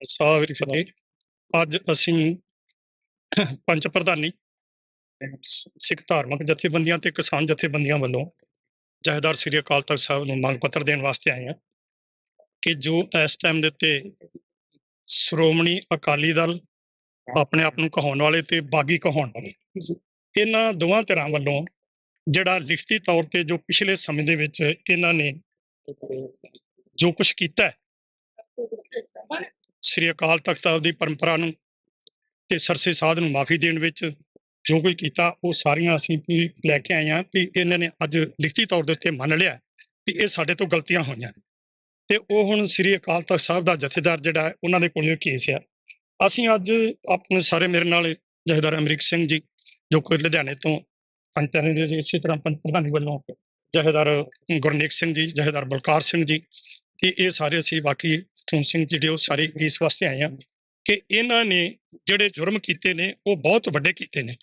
ਸਾਵਰੀ ਫਤਿਹ। ਅੱਜ ਅਸੀਂ ਪੰਚ ਪ੍ਰਧਾਨੀ ਸਿੱਖ ਧਾਰਮਿਕ ਜਥੇਬੰਦੀਆਂ ਤੇ ਕਿਸਾਨ ਜਥੇਬੰਦੀਆਂ ਵੱਲੋਂ ਜਹੇਦਾਰ ਸ੍ਰੀ ਅਕਾਲ ਤਖਤ ਸਾਹਿਬ ਨੂੰ ਮੰਗ ਪੱਤਰ ਦੇਣ ਵਾਸਤੇ ਆਏ ਹਾਂ ਕਿ ਜੋ ਇਸ ਟਾਈਮ ਦੇ ਉੱਤੇ ਸ਼੍ਰੋਮਣੀ ਅਕਾਲੀ ਦਲ ਆਪਣੇ ਆਪ ਨੂੰ ਕਹਾਉਣ ਵਾਲੇ ਤੇ ਬਾਗੀ ਕਹਾਉਣ ਵਾਲੇ ਇਹਨਾਂ ਦੋਵਾਂ ਧਿਰਾਂ ਵੱਲੋਂ ਜਿਹੜਾ ਲਿਖਤੀ ਤੌਰ ਤੇ ਜੋ ਪਿਛਲੇ ਸਮੇਂ ਦੇ ਵਿੱਚ ਇਹਨਾਂ ਨੇ ਜੋ ਕੁਝ ਕੀਤਾ ਸ੍ਰੀ ਅਕਾਲ ਤਖਤ ਸਾਹਿਬ ਦੀ ਪਰੰਪਰਾ ਨੂੰ ਤੇ ਸਰਸੇ ਸਾਧ ਨੂੰ ਮਾਫੀ ਦੇਣ ਵਿੱਚ ਜੋ ਕੋਈ ਕੀਤਾ, ਉਹ ਸਾਰੀਆਂ ਅਸੀਂ ਵੀ ਲੈ ਕੇ ਆਏ ਹਾਂ ਕਿ ਇਹਨਾਂ ਨੇ ਅੱਜ ਲਿਖਤੀ ਤੌਰ ਦੇ ਉੱਤੇ ਮੰਨ ਲਿਆ ਕਿ ਇਹ ਸਾਡੇ ਤੋਂ ਗਲਤੀਆਂ ਹੋਈਆਂ ਨੇ। ਤੇ ਉਹ ਹੁਣ ਸ੍ਰੀ ਅਕਾਲ ਤਖਤ ਸਾਹਿਬ ਦਾ ਜਥੇਦਾਰ ਜਿਹੜਾ ਹੈ, ਉਹਨਾਂ ਦੇ ਕੋਲ ਕੇਸ ਆ। ਅਸੀਂ ਅੱਜ ਆਪਣੇ ਸਾਰੇ ਮੇਰੇ ਨਾਲ ਜਥੇਦਾਰ ਅਮਰੀਕ ਸਿੰਘ ਜੀ, ਜੋ ਕਿ ਲੁਧਿਆਣੇ ਤੋਂ ਪੰਚਾਇਤ ਦੇ, ਇਸੇ ਤਰ੍ਹਾਂ ਪੰਚ ਪ੍ਰਧਾਨੀ ਵੱਲੋਂ ਜਥੇਦਾਰ ਗੁਰਨੇਕ ਸਿੰਘ ਜੀ, ਜਥੇਦਾਰ ਬਲਕਾਰ ਸਿੰਘ ਜੀ ਤੇ ਇਹ ਸਾਰੇ ਅਸੀਂ ਬਾਕੀ ਤੁਮ ਸਿੰਘ ਜਿਹੜੇ ਉਹ ਸਾਰੇ ਇਸ ਵਾਸਤੇ ਆਏ ਆ ਕਿ ਇਹਨਾਂ ਨੇ ਜਿਹੜੇ ਜੁਰਮ ਕੀਤੇ ਨੇ, ਉਹ ਬਹੁਤ ਵੱਡੇ ਕੀਤੇ ਨੇ।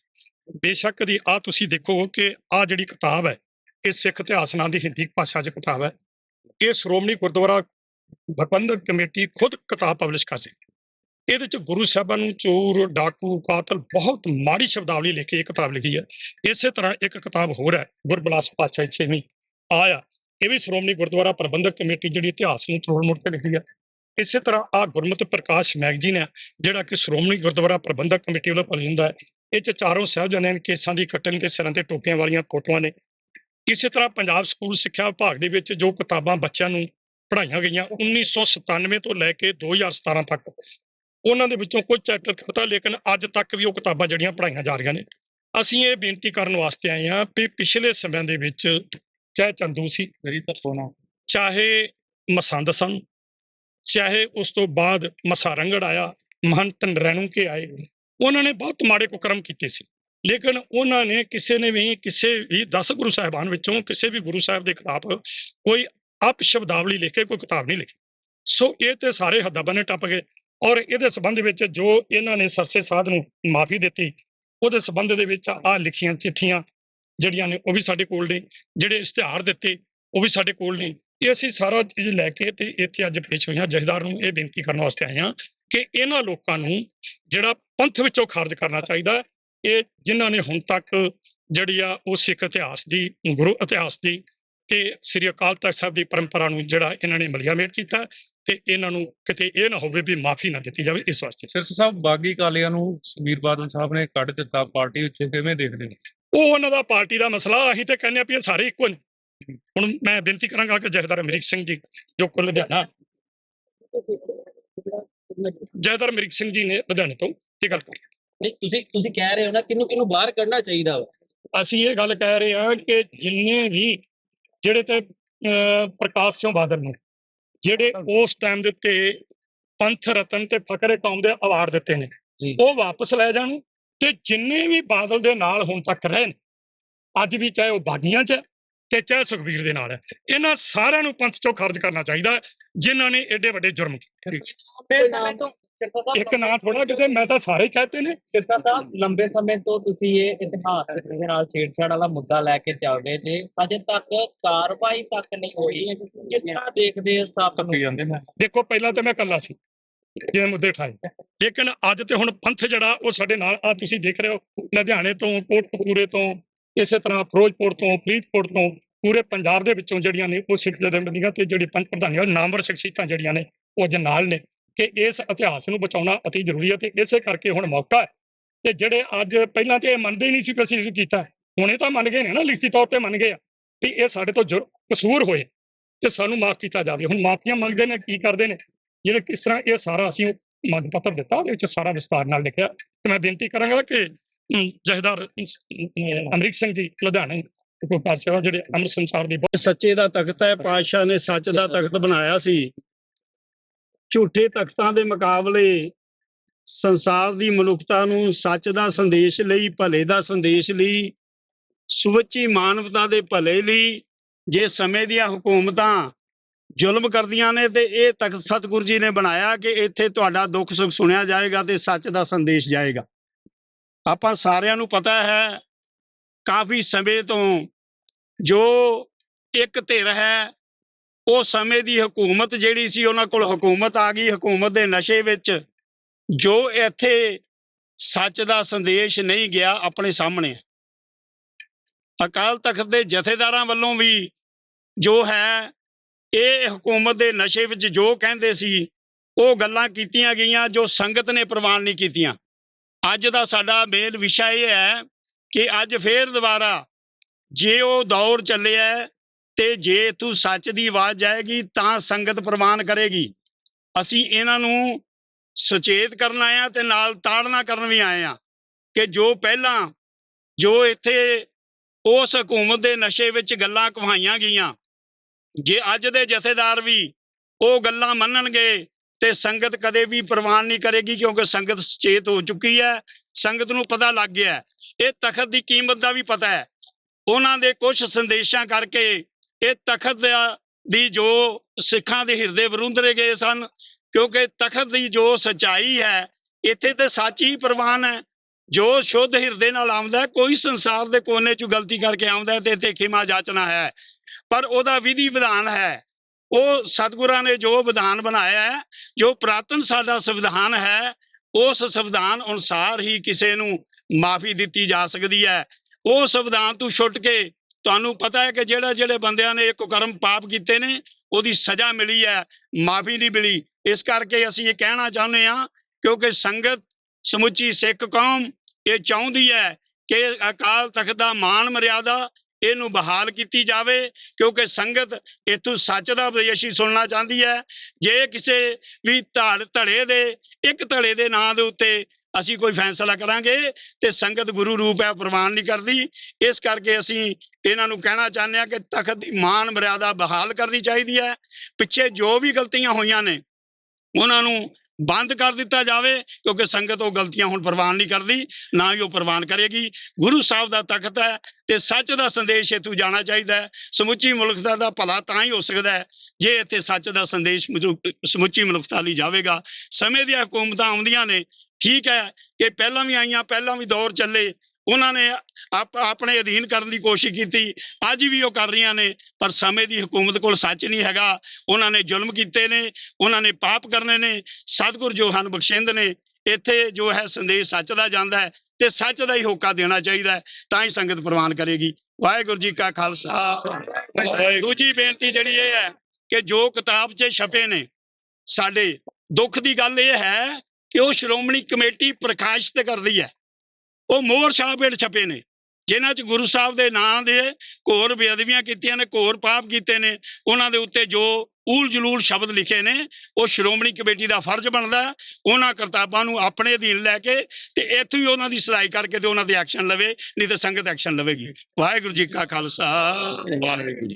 ਬੇਸ਼ੱਕ ਦੀ ਆ ਤੁਸੀਂ ਦੇਖੋ ਕਿ ਆ ਜਿਹੜੀ ਕਿਤਾਬ ਹੈ, ਇਹ ਸਿੱਖ ਇਤਿਹਾਸ ਨਾਂ ਦੀ ਹਿੰਦੀ ਭਾਸ਼ਾ 'ਚ ਕਿਤਾਬ ਹੈ। ਇਹ ਸ਼੍ਰੋਮਣੀ ਗੁਰਦੁਆਰਾ ਪ੍ਰਬੰਧਕ ਕਮੇਟੀ ਖੁਦ ਕਿਤਾਬ ਪਬਲਿਸ਼ ਕਰ ਇਹਦੇ 'ਚ ਗੁਰੂ ਸਾਹਿਬਾਂ ਨੂੰ ਚੋਰ, ਡਾਕੂ, ਕਾਤਲ ਬਹੁਤ ਮਾੜੀ ਸ਼ਬਦਾਵਲੀ ਲਿਖ ਕੇ ਇਹ ਕਿਤਾਬ ਲਿਖੀ ਹੈ। ਇਸੇ ਤਰ੍ਹਾਂ ਇੱਕ ਕਿਤਾਬ ਹੋਰ ਹੈ, ਗੁਰਬਲਾਸ ਪਾਤਸ਼ਾਹ ਛੇਵੀਂ ਆਇਆ ਇਹ ਵੀ ਸ਼੍ਰੋਮਣੀ ਗੁਰਦੁਆਰਾ ਪ੍ਰਬੰਧਕ ਕਮੇਟੀ ਜਿਹੜੀ ਇਤਿਹਾਸ ਨੂੰ ਤਰੋੜ ਮੋੜ ਕੇ ਲਿਖਦੀ ਹੈ। ਇਸੇ ਤਰ੍ਹਾਂ ਆ ਗੁਰਮਤਿ ਪ੍ਰਕਾਸ਼ ਮੈਗਜ਼ੀਨ ਹੈ, ਜਿਹੜਾ ਕਿ ਸ਼੍ਰੋਮਣੀ ਗੁਰਦੁਆਰਾ ਪ੍ਰਬੰਧਕ ਕਮੇਟੀ ਵੱਲੋਂ ਪਬਲਿਸ਼ ਹੁੰਦਾ ਹੈ। ਇਹ ਚ ਚਾਰੋਂ ਸਾਹਿਬਜ਼ਾਦਿਆਂ ਦੇ ਕੇਸਾਂ ਦੀ ਕਟਨ ਤੇ ਸਿਰਾਂ ਤੇ ਟੋਪੀਆਂ ਵਾਲੀਆਂ ਫੋਟੋਆਂ ਨੇ। ਇਸੇ ਤਰ੍ਹਾਂ ਪੰਜਾਬ ਸਕੂਲ ਸਿੱਖਿਆ ਵਿਭਾਗ ਦੇ ਵਿੱਚ ਜੋ ਕਿਤਾਬਾਂ ਬੱਚਿਆਂ ਨੂੰ ਪੜ੍ਹਾਈਆਂ ਗਈਆਂ 1997 ਤੋਂ ਲੈ ਕੇ 2017 ਤੱਕ। ਉਹਨਾਂ ਦੇ ਵਿੱਚੋਂ ਕੁਝ ਚੈਪਟਰ ਖਤਾ, ਲੇਕਿਨ ਅੱਜ ਤੱਕ ਵੀ ਉਹ ਕਿਤਾਬਾਂ ਜਿਹੜੀਆਂ ਪੜ੍ਹਾਈਆਂ ਜਾ ਰਹੀਆਂ ਨੇ। ਅਸੀਂ ਇਹ ਬੇਨਤੀ ਕਰਨ ਵਾਸਤੇ ਆਏ ਹਾਂ ਕਿ ਪਿਛਲੇ ਸਮਿਆਂ ਦੇ ਵਿੱਚ ਚਾਹੇ ਚੰਦੂ ਸੀ, ਮੇਰੀ ਤਰਫੋਂ ਚਾਹੇ ਮਸੰਦ ਸਨ ਚਾਹੇ ਉਸ ਤੋਂ ਬਾਅਦ ਮਸਾਰੰਗੜ ਆਇਆ, ਮਹੰਤ ਨਰੈਣੂ ਕੇ ਆਏ ਉਹਨਾਂ ਨੇ ਬਹੁਤ ਮਾੜੇ ਕੁਕਰਮ ਕੀਤੇ ਸੀ। ਲੇਕਿਨ ਉਹਨਾਂ ਨੇ ਕਿਸੇ ਨੇ ਵੀ, ਕਿਸੇ ਵੀ 10 ਗੁਰੂ ਸਾਹਿਬਾਨ ਵਿੱਚੋਂ ਕਿਸੇ ਵੀ ਗੁਰੂ ਸਾਹਿਬ ਦੇ ਖਿਲਾਫ ਕੋਈ ਅਪ ਸ਼ਬਦਾਵਲੀ ਲਿਖ ਕੇ ਕੋਈ ਕਿਤਾਬ ਨਹੀਂ ਲਿਖੀ। ਸੋ ਇਹ ਤੇ ਸਾਰੇ ਹੱਦਾਂ ਬੰਨੇ ਟੱਪ ਗਏ ਔਰ ਇਹਦੇ ਸੰਬੰਧ ਵਿੱਚ ਜੋ ਇਹਨਾਂ ਨੇ ਸਰਸੇ ਸਾਧ ਨੂੰ ਮਾਫੀ ਦਿੱਤੀ, ਉਹਦੇ ਸੰਬੰਧ ਦੇ ਵਿੱਚ ਆ ਲਿਖੀਆਂ ਚਿੱਠੀਆਂ ਜਿਹੜੀਆਂ ਨੇ ਉਹ ਵੀ ਸਾਡੇ ਕੋਲ ਨੇ, ਜਿਹੜੇ ਇਸ਼ਤਿਹਾਰ ਦਿੱਤੇ ਉਹ ਵੀ ਸਾਡੇ ਕੋਲ ਨੇ। ਇਹ ਅਸੀਂ ਸਾਰਾ ਚੀਜ਼ ਲੈ ਕੇ ਤੇ ਇੱਥੇ ਅੱਜ ਪੇਸ਼ ਹੋਈਆਂ ਜਥੇਦਾਰ ਨੂੰ ਇਹ ਬੇਨਤੀ ਕਰਨ ਵਾਸਤੇ ਆਏ ਹਾਂ ਕਿ ਇਹਨਾਂ ਲੋਕਾਂ ਨੂੰ ਜਿਹੜਾ ਪੰਥ ਵਿੱਚੋਂ ਖਾਰਜ ਕਰਨਾ ਚਾਹੀਦਾ ਇਹ ਜਿਨ੍ਹਾਂ ਨੇ ਹੁਣ ਤੱਕ ਜਿਹੜੀ ਆ ਉਹ ਸਿੱਖ ਇਤਿਹਾਸ ਦੀ, ਗੁਰੂ ਇਤਿਹਾਸ ਦੀ ਤੇ ਸ੍ਰੀ ਅਕਾਲ ਤਖਤ ਸਾਹਿਬ ਦੀ ਪਰੰਪਰਾ ਨੂੰ ਜਿਹੜਾ ਇਹਨਾਂ ਨੇ ਮਲਿਆ ਮੇਟ ਕੀਤਾ ਤੇ ਇਹਨਾਂ ਨੂੰ ਕਿਤੇ ਇਹ ਨਾ ਹੋਵੇ ਵੀ ਮਾਫੀ ਨਾ ਦਿੱਤੀ ਜਾਵੇ ਇਸ ਵਾਸਤੇ। ਸਿਰਸ ਸਾਹਿਬ, ਬਾਗੀ ਕਾਲੀਆਂ ਨੂੰ ਸੁਖਬੀਰ ਬਾਦਲ ਸਾਹਿਬ ਨੇ ਕੱਢ ਦਿੱਤਾ, ਪਾਰਟੀ ਵਿੱਚ ਕਿਵੇਂ ਦੇਖਦੇ ਹੋ? ਉਹ ਉਹਨਾਂ ਦਾ ਪਾਰਟੀ ਦਾ ਮਸਲਾ ਅਸੀਂ ਤੇ ਕਹਿੰਦੇ ਆ ਵੀ ਇਹ ਸਾਰੇ ਇੱਕੋ ਨੇ। ਹੁਣ ਮੈਂ ਬੇਨਤੀ ਕਰਾਂਗਾ ਕਿ ਜਥੇਦਾਰ ਅਮਰੀਕ ਸਿੰਘ ਜੀ ਜੋ ਕਿ ਲੁਧਿਆਣਾ ਜਥੇਦਾਰ ਅਮਰੀਕ ਸਿੰਘ ਜੀ ਨੇ ਲੁਧਿਆਣੇ ਤੋਂ ਇਹ ਗੱਲ ਕਰ। ਨਹੀਂ ਤੁਸੀਂ ਤੁਸੀਂ ਕਹਿ ਰਹੇ ਹੋ ਨਾ ਕਿਹਨੂੰ ਕਿਹਨੂੰ ਬਾਹਰ ਕੱਢਣਾ ਚਾਹੀਦਾ ਵਾ? ਅਸੀਂ ਇਹ ਗੱਲ ਕਹਿ ਰਹੇ ਹਾਂ ਕਿ ਜਿੰਨੇ ਵੀ ਜਿਹੜੇ ਤੇ ਪ੍ਰਕਾਸ਼ ਸਿੰਘ ਬਾਦਲ ਨੇ ਜਿਹੜੇ ਉਸ ਟਾਈਮ ਦੇ ਉੱਤੇ ਪੰਥ ਰਤਨ ਤੇ ਫਕਰੇ ਕੌਮ ਦੇ ਅਵਾਰਡ ਦਿੱਤੇ ਨੇ। ਉਹ ਵਾਪਸ ਲੈ ਜਾਣ ਤੇ ਜਿੰਨੇ ਵੀ ਬਾਦਲ ਦੇ ਨਾਲ ਹੁਣ ਤੱਕ ਰਹੇ ਨੇ ਅੱਜ ਵੀ ਚਾਹੇ ਉਹ ਬਾਗੀਆਂ 'ਚ ਤੇ ਚਾਹੇ ਸੁਖਬੀਰ ਦੇ ਨਾਲ ਹੈ ਇਹਨਾਂ ਸਾਰਿਆਂ ਨੂੰ ਪੰਥ ਚੋਂ ਖਾਰਜ ਕਰਨਾ ਚਾਹੀਦਾ ਹੈ, ਜਿਨ੍ਹਾਂ ਨੇ ਏਡੇ ਵੱਡੇ ਜੁਰਮ ਕੀਤੇ ਇੱਕ ਨਾਂ ਥੋੜਾ ਕਿਤੇ ਮੈਂ ਤਾਂ ਸਾਰੇ ਕਹਤੇ ਨੇ। ਸਿਰਸਾ ਸਾਹਿਬ ਲੰਬੇ ਸਮੇਂ ਤੋਂ ਤੁਸੀਂ ਇਹ ਇਤਿਹਾਸ ਦੇ ਨਾਲ ਛੇੜਛਾੜ ਵਾਲਾ ਮੁੱਦਾ ਲੈ ਕੇ ਚੱਲਦੇ ਤੇ ਅਜੇ ਤੱਕ ਕਾਰਵਾਈ ਤੱਕ ਨਹੀਂ ਹੋਈ ਕਿਸ ਤਰ੍ਹਾਂ ਦੇਖਦੇ ਹੋ ਸਭ ਨੂੰ? ਜਾਂਦੇ ਨੇ ਦੇਖੋ ਪਹਿਲਾਂ ਤਾਂ ਮੈਂ ਇਕੱਲਾ ਸੀ। ਜੇ ਮੁੱਦੇ ਉਠਾਏ। ਲੇਕਿਨ ਅੱਜ ਤੇ ਹੁਣ ਪੰਥ ਜਿਹੜਾ ਉਹ ਸਾਡੇ ਨਾਲ ਆ ਤੁਸੀਂ ਦੇਖ ਰਹੇ ਹੋ, ਲੁਧਿਆਣੇ ਤੋਂ, ਕੋਟਕਪੂਰੇ ਤੋਂ, ਇਸੇ ਤਰ੍ਹਾਂ ਫਿਰੋਜ਼ਪੁਰ ਤੋਂ, ਫਰੀਦਕੋਟ ਤੋਂ, ਪੂਰੇ ਪੰਜਾਬ ਦੇ ਵਿੱਚੋਂ ਜਿਹੜੀਆਂ ਨੇ ਉਹ ਸਿੱਖ ਜਥੇਬੰਦੀਆਂ ਤੇ ਜਿਹੜੇ ਪੰਜ ਪ੍ਰਧਾਨੀਆਂ ਨਾਮਵਰ ਸ਼ਖਸੀਅਤਾਂ ਜਿਹੜੀਆਂ ਨੇ, ਉਹ ਅੱਜ ਨਾਲ ਨੇ ਕਿ ਇਸ ਇਤਿਹਾਸ ਨੂੰ ਬਚਾਉਣਾ ਅਤੀ ਜ਼ਰੂਰੀ ਹੈ ਤੇ ਇਸੇ ਕਰਕੇ ਹੁਣ ਮੌਕਾ ਹੈ। ਤੇ ਜਿਹੜੇ ਅੱਜ ਪਹਿਲਾਂ ਤੇ ਇਹ ਮੰਨਦੇ ਹੀ ਨਹੀਂ ਸੀ ਕਿ ਅਸੀਂ ਇਸ ਕੀਤਾ ਹੁਣੇ ਤਾਂ ਮੰਨ ਗਏ ਨੇ ਨਾ ਲਿਖਤੀ ਤੌਰ ਤੇ ਮੰਨ ਗਏ ਆ ਵੀ ਇਹ ਸਾਡੇ ਤੋਂ ਜੁਰ- ਕਸੂਰ ਹੋਏ ਤੇ ਸਾਨੂੰ ਮਾਫ ਕੀਤਾ ਜਾਵੇ। ਹੁਣ ਮਾਫੀਆਂ ਮੰਗਦੇ ਨੇ, ਕੀ ਕਰਦੇ ਨੇ? ਜਿਹੜਾ ਕਿਸ ਤਰ੍ਹਾਂ ਇਹ ਸਾਰਾ ਅਸੀਂ ਮੰਗ ਪੱਤਰ ਦਿੱਤਾ ਉਹਦੇ ਵਿੱਚ ਸਾਰਾ ਵਿਸਤਾਰ ਨਾਲ ਲਿਖਿਆ। ਤੇ ਮੈਂ ਬੇਨਤੀ ਕਰਾਂਗਾ ਕਿ ਅਮ, ਅਮਰੀਕ ਸਿੰਘ ਜੀ ਲੁਧਿਆਣੇ ਕੋਈ ਸੇਵਾ ਜਿਹੜੇ ਅਮਰ ਸੰਸਾਰ ਦੀ ਸੱਚੇ ਦਾ ਤਖਤ ਹੈ ਪਾਤਸ਼ਾਹ ਨੇ ਸੱਚ ਦਾ ਤਖਤ ਬਣਾਇਆ ਸੀ। ਝੂਠੇ ਤਖਤਾਂ ਦੇ ਮੁਕਾਬਲੇ ਸੰਸਾਰ ਦੀ ਮਨੁੱਖਤਾ ਨੂੰ ਸੱਚ ਦਾ ਸੰਦੇਸ਼ ਲਈ ਭਲੇ ਦਾ ਸੰਦੇਸ਼ ਲਈ ਸੁਵੱਚੀ ਮਾਨਵਤਾ ਦੇ ਭਲੇ ਲਈ ਜੇ ਸਮੇਂ ਦੀਆਂ ਹਕੂਮਤਾਂ ਜ਼ੁਲਮ ਕਰਦੀਆਂ ਨੇ ਤੇ ਇਹ ਤਖਤ ਸਤਿਗੁਰੂ ਜੀ ਨੇ ਬਣਾਇਆ ਕਿ ਇੱਥੇ ਤੁਹਾਡਾ ਦੁੱਖ ਸੁੱਖ ਸੁਣਿਆ ਜਾਏਗਾ ਤੇ ਸੱਚ ਦਾ ਸੰਦੇਸ਼ ਜਾਏਗਾ। ਆਪਾਂ ਸਾਰਿਆਂ ਨੂੰ ਪਤਾ ਹੈ, ਕਾਫੀ ਸਮੇਂ ਤੋਂ ਜੋ ਇੱਕ ਧਿਰ ਹੈ, ਉਹ ਸਮੇਂ ਦੀ ਹਕੂਮਤ ਜਿਹੜੀ ਸੀ ਉਹਨਾਂ ਕੋਲ ਹਕੂਮਤ ਆ ਗਈ, ਹਕੂਮਤ ਦੇ ਨਸ਼ੇ ਵਿੱਚ ਜੋ ਇੱਥੇ ਸੱਚ ਦਾ ਸੰਦੇਸ਼ ਨਹੀਂ ਗਿਆ, ਆਪਣੇ ਸਾਹਮਣੇ ਅਕਾਲ ਤਖਤ ਦੇ ਜਥੇਦਾਰਾਂ ਵੱਲੋਂ ਵੀ ਜੋ ਹੈ ਇਹ ਹਕੂਮਤ ਦੇ ਨਸ਼ੇ ਵਿੱਚ ਜੋ ਕਹਿੰਦੇ ਸੀ ਉਹ ਗੱਲਾਂ ਕੀਤੀਆਂ ਗਈਆਂ ਜੋ ਸੰਗਤ ਨੇ ਪ੍ਰਵਾਨ ਨਹੀਂ ਕੀਤੀਆਂ। ਅੱਜ ਦਾ ਸਾਡਾ ਮੇਲ ਵਿਸ਼ਾ ਇਹ ਹੈ ਕਿ ਅੱਜ ਫੇਰ ਦੁਬਾਰਾ ਜੇ ਉਹ ਦੌਰ ਚੱਲਿਆ ਹੈ, ਤੇ ਜੇ ਤੂੰ ਸੱਚ ਦੀ ਆਵਾਜ਼ ਜਾਏਗੀ ਤਾਂ ਸੰਗਤ ਪ੍ਰਵਾਨ ਕਰੇਗੀ। ਅਸੀਂ ਇਹਨਾਂ ਨੂੰ ਸੁਚੇਤ ਕਰਨ ਆਏ ਆ ਤੇ ਨਾਲ ਤਾੜਨਾ ਕਰਨ ਵੀ ਆਏ ਆ ਕਿ ਜੋ ਪਹਿਲਾਂ ਜੋ ਇੱਥੇ ਉਸ ਹਕੂਮਤ ਦੇ ਨਸ਼ੇ ਵਿੱਚ ਗੱਲਾਂ ਕਹਾਈਆਂ ਗਈਆਂ ਜੇ ਅੱਜ ਦੇ ਜਥੇਦਾਰ ਵੀ ਉਹ ਗੱਲਾਂ ਮੰਨਣਗੇ ਤੇ ਸੰਗਤ ਕਦੇ ਵੀ ਪ੍ਰਵਾਨ ਨਹੀਂ ਕਰੇਗੀ ਕਿਉਂਕਿ ਸੰਗਤ ਸੁਚੇਤ ਹੋ ਚੁੱਕੀ ਹੈ, ਸੰਗਤ ਨੂੰ ਪਤਾ ਲੱਗ ਗਿਆ ਇਹ ਤਖਤ ਦੀ ਕੀਮਤ ਦਾ ਵੀ ਪਤਾ ਹੈ। ਉਹਨਾਂ ਦੇ ਕੁਝ ਸੰਦੇਸ਼ਾਂ ਕਰਕੇ ਇਹ ਤਖਤ ਦੀ ਜੋ ਸਿੱਖਾਂ ਦੇ ਹਿਰਦੇ ਵਿਰੁੰਦਰੇ ਗਏ ਸਨ, ਕਿਉਂਕਿ ਤਖਤ ਦੀ ਜੋ ਸਚਾਈ ਹੈ, ਇੱਥੇ ਤੇ ਸੱਚ ਹੀ ਪ੍ਰਵਾਨ ਹੈ। ਜੋ ਸ਼ੁੱਧ ਹਿਰਦੇ ਨਾਲ ਆਉਂਦਾ ਕੋਈ ਸੰਸਾਰ ਦੇ ਕੋਨੇ 'ਚ ਗਲਤੀ ਕਰਕੇ ਆਉਂਦਾ ਤੇ ਇੱਥੇ ਖਿਮਾ ਜਾਚਣਾ ਹੈ। ਪਰ ਉਹਦਾ ਵਿਧੀ ਵਿਧਾਨ ਹੈ। ਉਹ ਸਤਿਗੁਰਾਂ ਨੇ ਜੋ ਵਿਧਾਨ ਬਣਾਇਆ ਹੈ, ਜੋ ਪ੍ਰਾਤਨ ਸਾਡਾ ਸੰਵਿਧਾਨ ਹੈ, ਉਸ ਸੰਵਿਧਾਨ ਅਨੁਸਾਰ ਹੀ ਕਿਸੇ ਨੂੰ ਮਾਫੀ ਦਿੱਤੀ ਜਾ ਸਕਦੀ ਹੈ। ਉਹ ਸੰਵਿਧਾਨ ਤੋਂ ਛੁੱਟ ਕੇ, ਤੁਹਾਨੂੰ ਪਤਾ ਹੈ ਕਿ ਜਿਹੜਾ ਜਿਹੜੇ ਬੰਦਿਆਂ ਨੇ ਇੱਕ ਕਰਮ ਪਾਪ ਕੀਤੇ ਨੇ, ਉਹਦੀ ਸਜ਼ਾ ਮਿਲੀ ਹੈ, ਮਾਫੀ ਨਹੀਂ ਮਿਲੀ। ਇਸ ਕਰਕੇ ਅਸੀਂ ਇਹ ਕਹਿਣਾ ਚਾਹੁੰਦੇ ਹਾਂ, ਕਿਉਂਕਿ ਸੰਗਤ ਸਮੁੱਚੀ ਸਿੱਖ ਕੌਮ ਇਹ ਚਾਹੁੰਦੀ ਹੈ ਕਿ ਅਕਾਲ ਤਖਤ ਦਾ ਮਾਣ ਮਰਿਆਦਾ ਇਹਨੂੰ ਬਹਾਲ ਕੀਤੀ ਜਾਵੇ, ਕਿਉਂਕਿ ਸੰਗਤ ਇਥੋਂ ਸੱਚ ਦਾ ਉਪਦੇਸ਼ੀ ਸੁਣਨਾ ਚਾਹੁੰਦੀ ਹੈ। ਜੇ ਕਿਸੇ ਵੀ ਧੜ, ਧੜੇ ਦੇ, ਇੱਕ ਧੜੇ ਦੇ ਨਾਂ ਦੇ ਉੱਤੇ ਅਸੀਂ ਕੋਈ ਫੈਸਲਾ ਕਰਾਂਗੇ ਤੇ ਸੰਗਤ ਗੁਰੂ ਰੂਪ ਹੈ, ਪ੍ਰਵਾਨ ਨਹੀਂ ਕਰਦੀ। ਇਸ ਕਰਕੇ ਅਸੀਂ ਇਹਨਾਂ ਨੂੰ ਕਹਿਣਾ ਚਾਹੁੰਦੇ ਹਾਂ ਕਿ ਤਖਤ ਦੀ ਮਾਨ ਮਰਿਆਦਾ ਬਹਾਲ ਕਰਨੀ ਚਾਹੀਦੀ ਹੈ। ਪਿੱਛੇ ਜੋ ਵੀ ਗਲਤੀਆਂ ਹੋਈਆਂ ਨੇ, ਉਹਨਾਂ ਨੂੰ ਬੰਦ ਕਰ ਦਿੱਤਾ ਜਾਵੇ, ਕਿਉਂਕਿ ਸੰਗਤ ਉਹ ਗਲਤੀਆਂ ਹੁਣ ਪ੍ਰਵਾਨ ਨਹੀਂ ਕਰਦੀ, ਨਾ ਹੀ ਉਹ ਪ੍ਰਵਾਨ ਕਰੇਗੀ। ਗੁਰੂ ਸਾਹਿਬ ਦਾ ਤਖਤ ਹੈ ਤੇ ਸੱਚ ਦਾ ਸੰਦੇਸ਼ ਇੱਥੋਂ ਜਾਣਾ ਚਾਹੀਦਾ ਹੈ। ਸਮੁੱਚੀ ਮਨੁੱਖਤਾ ਦਾ ਭਲਾ ਤਾਂ ਹੀ ਹੋ ਸਕਦਾ ਹੈ, ਜੇ ਇੱਥੇ ਸੱਚ ਦਾ ਸੰਦੇਸ਼ ਮਨੁ- ਸਮੁੱਚੀ ਮਨੁੱਖਤਾ ਲਈ ਜਾਵੇਗਾ। ਸਮੇਂ ਦੀਆਂ ਹਕੂਮਤਾਂ ਆਉਂਦੀਆਂ ਨੇ। ਠੀਕ ਹੈ ਕਿ ਪਹਿਲਾਂ ਵੀ ਆਈਆਂ, ਪਹਿਲਾਂ ਵੀ ਦੌਰ ਚੱਲੇ। ਉਹਨਾਂ ਨੇ ਆਪ- ਆਪਣੇ ਅਧੀਨ ਕਰਨ ਦੀ ਕੋਸ਼ਿਸ਼ ਕੀਤੀ। ਅੱਜ ਵੀ ਉਹ ਕਰ ਰਹੀਆਂ ਨੇ ਪਰ ਸਮੇਂ ਦੀ ਹਕੂਮਤ ਕੋਲ ਸੱਚ ਨਹੀਂ ਹੈਗਾ। ਉਹਨਾਂ ਨੇ ਜ਼ੁਲਮ ਕੀਤੇ ਨੇ ਉਹਨਾਂ ਨੇ ਪਾਪ ਕਰਨੇ ਨੇ। ਸਤਿਗੁਰ ਜੋ ਹਨ ਬਖਸ਼ਿੰਦ ਨੇ ਇੱਥੇ ਜੋ ਹੈ ਸੰਦੇਸ਼ ਸੱਚ ਦਾ ਜਾਂਦਾ ਹੈ ਤੇ ਸੱਚ ਦਾ ਹੀ ਹੋਕਾ ਦੇਣਾ ਚਾਹੀਦਾ ਹੈ ਤਾਂ ਹੀ ਸੰਗਤ ਪ੍ਰਵਾਨ ਕਰੇਗੀ। ਵਾਹਿਗੁਰੂ ਜੀ ਕਾ ਖਾਲਸਾ। ਦੂਜੀ ਬੇਨਤੀ ਜਿਹੜੀ ਇਹ ਹੈ ਕਿ ਜੋ ਕਿਤਾਬ 'ਚ ਛਪੇ ਨੇ ਸਾਡੇ ਦੁੱਖ ਦੀ ਗੱਲ ਇਹ ਹੈ ਕਿ ਉਹ ਸ਼੍ਰੋਮਣੀ ਕਮੇਟੀ ਪ੍ਰਕਾਸ਼ਿਤ ਕਰਦੀ ਹੈ। ਉਹ ਮੋਹਰ ਸ਼ਾਹਪੇਟ ਛਪੇ ਨੇ, ਜਿਨ੍ਹਾਂ 'ਚ ਗੁਰੂ ਸਾਹਿਬ ਦੇ ਨਾਂ ਦੇ ਘੋਰ ਬੇਅਦਬੀਆਂ ਕੀਤੀਆਂ ਨੇ, ਘੋਰ ਪਾਪ ਕੀਤੇ ਨੇ, ਉਹਨਾਂ ਦੇ ਉੱਤੇ ਜੋ ਊਲ ਜਲੂਲ ਸ਼ਬਦ ਲਿਖੇ ਨੇ, ਉਹ ਸ਼੍ਰੋਮਣੀ ਕਮੇਟੀ ਦਾ ਫਰਜ਼ ਬਣਦਾ, ਉਹਨਾਂ ਕਰਤਾਬਾਂ ਨੂੰ ਆਪਣੇ ਅਧੀਨ ਲੈ ਕੇ ਤੇ ਇੱਥੋਂ ਹੀ ਉਹਨਾਂ ਦੀ ਸਦਾਈ ਕਰਕੇ ਤੇ ਉਹਨਾਂ ਤੇ ਐਕਸ਼ਨ ਲਵੇ, ਨਹੀਂ ਤੇ ਸੰਗਤ ਐਕਸ਼ਨ ਲਵੇਗੀ। ਵਾਹਿਗੁਰੂ ਜੀ ਕਾ ਖਾਲਸਾ, ਵਾਹਿਗੁਰੂ ਜੀ